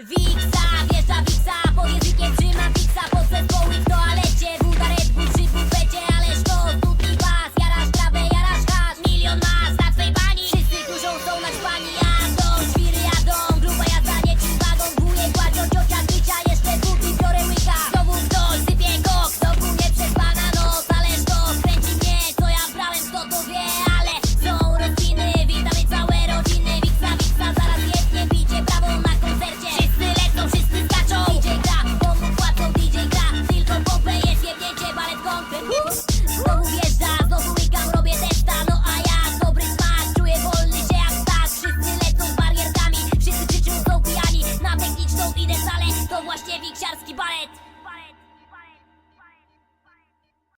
Wiksa, wjeżdża Wiksa, pod językiem trzyma Wiksa Pod zespoły w toalecie, woda Red Bull czy bufecie Ależ to studni was, jarasz trawę, jarasz hasz Milion mas na twej bani, wszyscy dużą są na pani Jadą, świry jadą, gruba jazda, nie czym wagon Guje, kładzią ciocia, krycia, jeszcze dwóch i biorę łyka. Znowu ktoś sypie kok, znowu mnie przez pana nos Ależ to skręci mnie, co ja brałem, kto to wie. Idę w salę, to właśnie wik